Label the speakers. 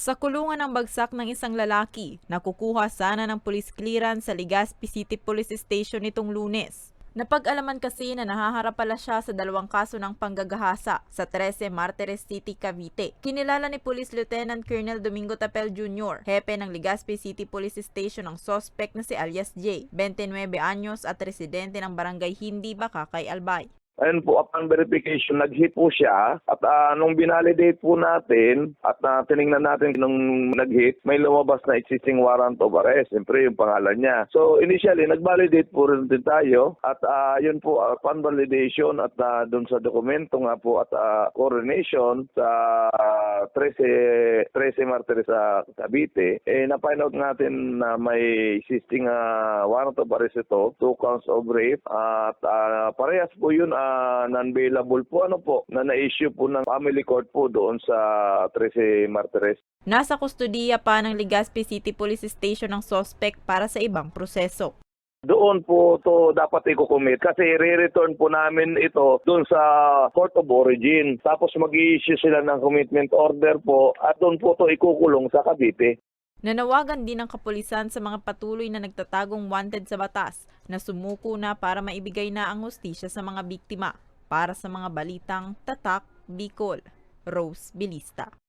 Speaker 1: Sa kulungan ng bagsak ng isang lalaki, nakukuha sana ng police clearance sa Legazpi City Police Station nitong lunes. Napag-alaman kasi na nahaharap pala siya sa dalawang kaso ng panggagahasa sa 13 Martires City, Cavite. Kinilala ni Police Lieutenant Colonel Domingo Tapel Jr., hepe ng Legazpi City Police Station ang suspect na si alias J, 29 anyos at residente ng barangay Hindi, Bakakay, Albay.
Speaker 2: Ayun po, upon verification, nag-hit po siya. At ah, nung binalidate po natin at uh, tiningnan natin nung nag-hit, may lumabas na existing warrant of arrest. Siyempre, yung pangalan niya. So, initially, nag-validate po rin din tayo. At ah, yun po, uh, upon validation at uh, dun sa dokumento nga po at ah, coordination sa ah, 13, 13 Martires sa Cavite, eh, na-find out natin na may existing ah, warrant of arrest ito, two counts of rape. At ah, parehas po yun ah, non-bailable po ano po na na-issue po ng family court po doon sa 13 Martires.
Speaker 1: Nasa kustodiya pa ng Legazpi City Police Station ang suspect para sa ibang proseso.
Speaker 2: Doon po to dapat i-commit kasi re-return po namin ito doon sa court of origin. Tapos mag-i-issue sila ng commitment order po at doon po to ikukulong sa Cavite.
Speaker 1: Nanawagan din ng kapulisan sa mga patuloy na nagtatagong wanted sa batas na sumuko na para maibigay na ang hustisya sa mga biktima. Para sa mga balitang Tatak, Bicol, Rose Bilista.